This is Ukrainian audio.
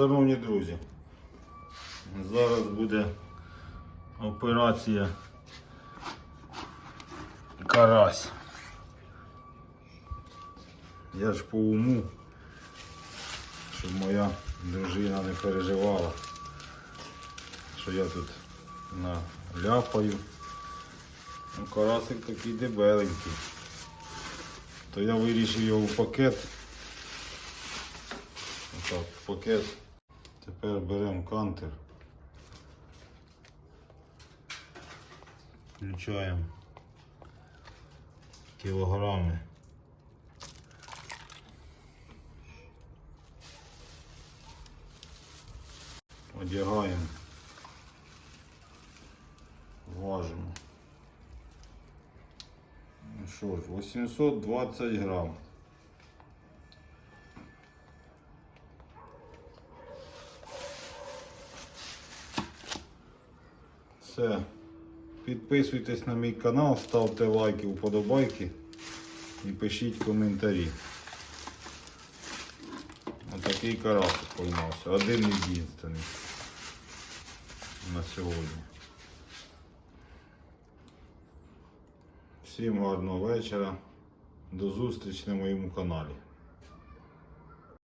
Шановні друзі, зараз буде операція Карась. Я ж по уму, щоб моя дружина не переживала, що я тут наляпаю. Ну, карасик такий дебеленький. То я вирішив його в пакет. Отак, в пакет. Тепер беремо кантер. Включаємо кілограми. Одягаємо. Важимо. Ну що ж, 820 грам. Все. Підписуйтесь на мій канал, ставте лайки, вподобайки і пишіть коментарі. Отакий карасик поймався. Один єдинственний на сьогодні. Всім гарного вечора. До зустрічі на моєму каналі.